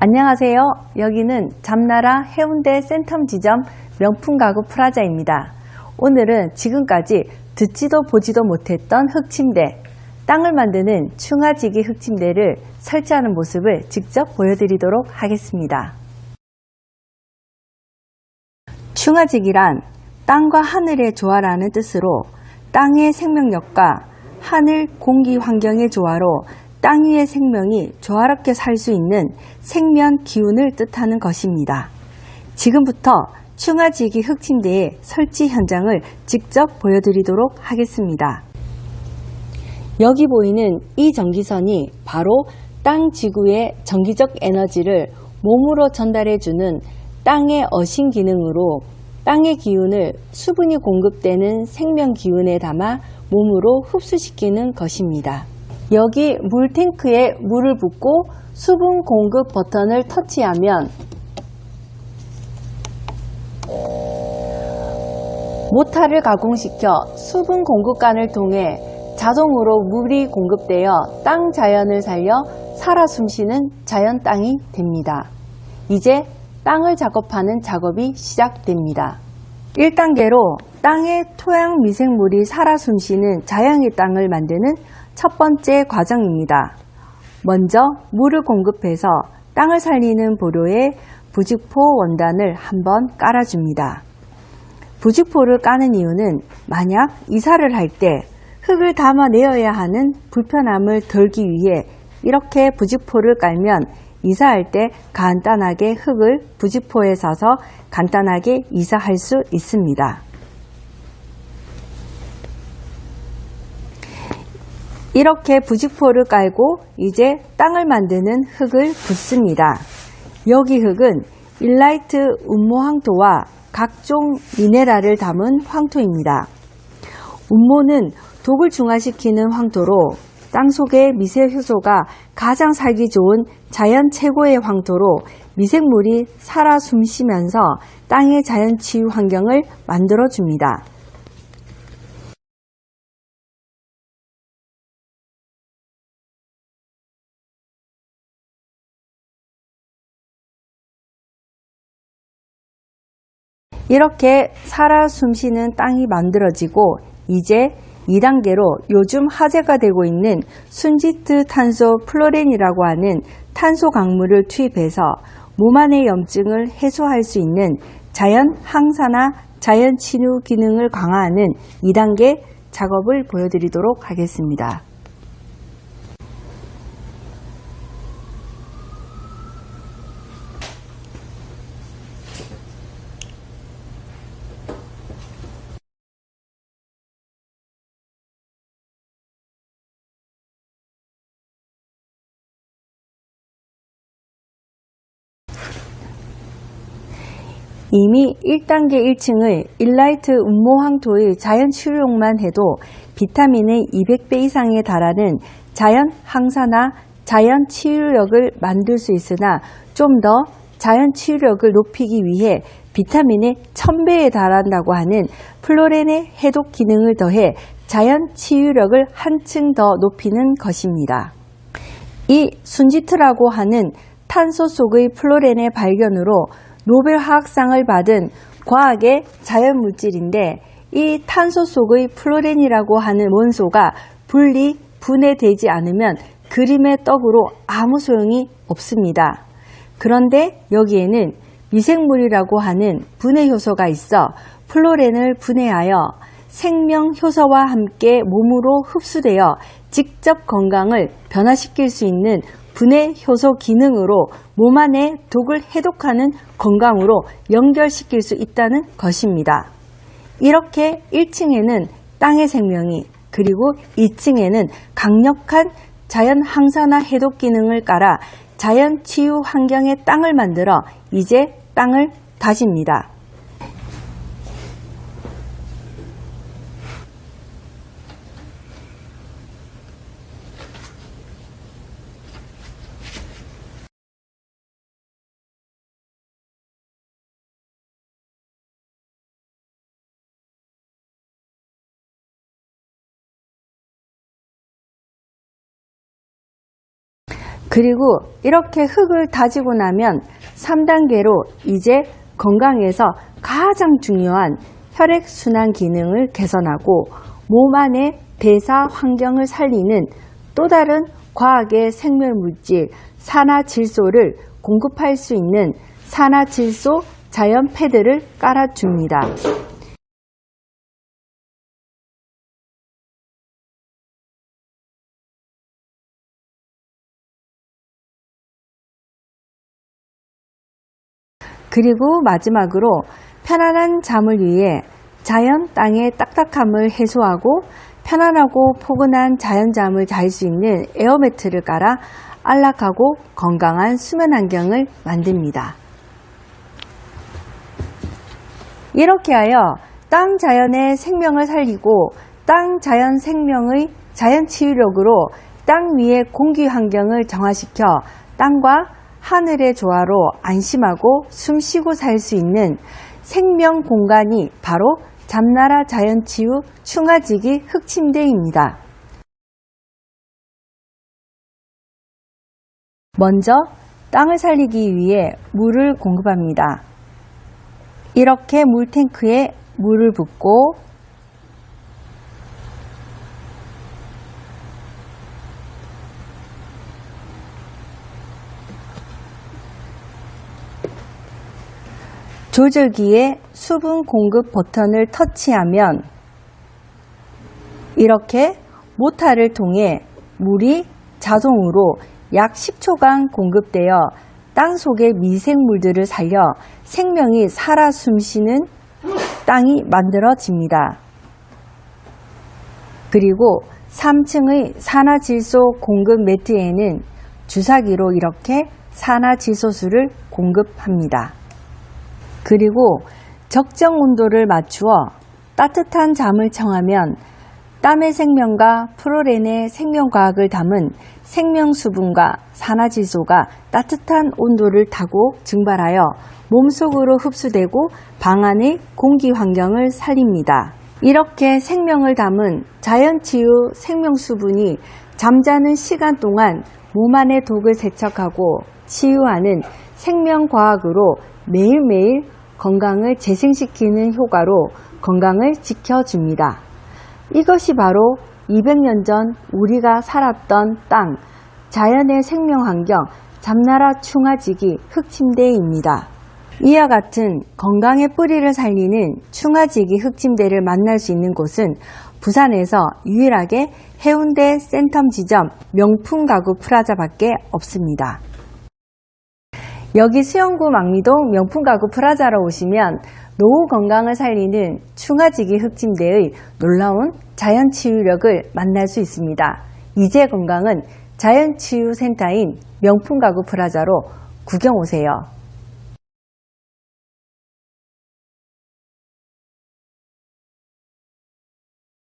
안녕하세요. 여기는 잠나라 해운대 센텀 지점 명품 가구 프라자입니다. 오늘은 지금까지 듣지도 보지도 못했던 흙침대, 땅을 만드는 충화지기 흙침대를 설치하는 모습을 직접 보여드리도록 하겠습니다. 충화지기란 땅과 하늘의 조화라는 뜻으로 땅의 생명력과 하늘 공기 환경의 조화로 땅 위의 생명이 조화롭게 살 수 있는 생명 기운을 뜻하는 것입니다. 지금부터 충화지기 흙침대의 설치 현장을 직접 보여드리도록 하겠습니다. 여기 보이는 이 전기선이 바로 땅 지구의 전기적 에너지를 몸으로 전달해주는 땅의 어신 기능으로 땅의 기운을 수분이 공급되는 생명 기운에 담아 몸으로 흡수시키는 것입니다. 여기 물 탱크에 물을 붓고 수분 공급 버튼을 터치하면 모타를 가공시켜 수분 공급관을 통해 자동으로 물이 공급되어 땅 자연을 살려 살아 숨쉬는 자연 땅이 됩니다. 이제 땅을 작업하는 작업이 시작됩니다. 1단계로 땅의 토양 미생물이 살아 숨쉬는 자연의 땅을 만드는 첫 번째 과정입니다. 먼저 물을 공급해서 땅을 살리는 보로에 부직포 원단을 한번 깔아줍니다. 부직포를 까는 이유는 만약 이사를 할 때 흙을 담아내어야 하는 불편함을 덜기 위해 이렇게 부직포를 깔면 이사할 때 간단하게 흙을 부직포에 사서 간단하게 이사할 수 있습니다. 이렇게 부직포를 깔고 이제 땅을 만드는 흙을 붓습니다. 여기 흙은 일라이트 운모 황토와 각종 미네랄을 담은 황토입니다. 운모는 독을 중화시키는 황토로 땅 속의 미세 효소가 가장 살기 좋은 자연 최고의 황토로 미생물이 살아 숨쉬면서 땅의 자연 치유 환경을 만들어 줍니다. 이렇게 살아 숨쉬는 땅이 만들어지고 이제 2단계로 요즘 화제가 되고 있는 순지트 탄소 플로렌이라고 하는 탄소 강물을 투입해서 몸 안의 염증을 해소할 수 있는 자연 항산화 자연 치유 기능을 강화하는 2단계 작업을 보여드리도록 하겠습니다. 이미 1단계 1층의 일라이트 운모황토의 자연 치료용만 해도 비타민의 200배 이상에 달하는 자연 항산화, 자연 치유력을 만들 수 있으나 좀 더 자연 치유력을 높이기 위해 비타민의 1000배에 달한다고 하는 플로렌의 해독 기능을 더해 자연 치유력을 한층 더 높이는 것입니다. 이 순지트라고 하는 탄소 속의 플로렌의 발견으로 노벨 화학상을 받은 과학의 자연물질인데 이 탄소 속의 플로렌이라고 하는 원소가 분리, 분해되지 않으면 그림의 떡으로 아무 소용이 없습니다. 그런데 여기에는 미생물이라고 하는 분해 효소가 있어 플로렌을 분해하여 생명 효소와 함께 몸으로 흡수되어 직접 건강을 변화시킬 수 있는 분해 효소 기능으로 몸 안에 독을 해독하는 건강으로 연결시킬 수 있다는 것입니다. 이렇게 1층에는 땅의 생명이 그리고 2층에는 강력한 자연 항산화 해독 기능을 깔아 자연 치유 환경의 땅을 만들어 이제 땅을 다집니다. 그리고 이렇게 흙을 다지고 나면 3단계로 이제 건강에서 가장 중요한 혈액순환 기능을 개선하고 몸 안의 대사 환경을 살리는 또 다른 과학의 생명물질 산화질소를 공급할 수 있는 산화질소 자연 패드를 깔아줍니다. 그리고 마지막으로 편안한 잠을 위해 자연 땅의 딱딱함을 해소하고 편안하고 포근한 자연잠을 잘 수 있는 에어매트를 깔아 안락하고 건강한 수면 환경을 만듭니다. 이렇게 하여 땅 자연의 생명을 살리고 땅 자연 생명의 자연 치유력으로 땅 위의 공기 환경을 정화시켜 땅과 하늘의 조화로 안심하고 숨쉬고 살 수 있는 생명 공간이 바로 잠나라 자연치유 충화지기 흑침대입니다. 먼저 땅을 살리기 위해 물을 공급합니다. 이렇게 물탱크에 물을 붓고 조절기에 수분 공급 버튼을 터치하면 이렇게 모터를 통해 물이 자동으로 약 10초간 공급되어 땅 속의 미생물들을 살려 생명이 살아 숨쉬는 땅이 만들어집니다. 그리고 3층의 산화질소 공급 매트에는 주사기로 이렇게 산화질소수를 공급합니다. 그리고 적정 온도를 맞추어 따뜻한 잠을 청하면 땀의 생명과 프로렌의 생명과학을 담은 생명수분과 산화질소가 따뜻한 온도를 타고 증발하여 몸속으로 흡수되고 방 안의 공기 환경을 살립니다. 이렇게 생명을 담은 자연치유 생명수분이 잠자는 시간 동안 몸 안의 독을 세척하고 치유하는 생명과학으로 매일매일 건강을 재생시키는 효과로 건강을 지켜줍니다. 이것이 바로 200년 전 우리가 살았던 땅, 자연의 생명환경, 잠나라 충화지기 흑침대입니다. 이와 같은 건강의 뿌리를 살리는 충화지기 흑침대를 만날 수 있는 곳은 부산에서 유일하게 해운대 센텀 지점 명품 가구 프라자밖에 없습니다. 여기 수영구 망리동 명품 가구 프라자로 오시면 노후 건강을 살리는 충화지기 흑침대의 놀라운 자연 치유력을 만날 수 있습니다. 이제 건강은 자연 치유 센터인 명품 가구 프라자로 구경 오세요.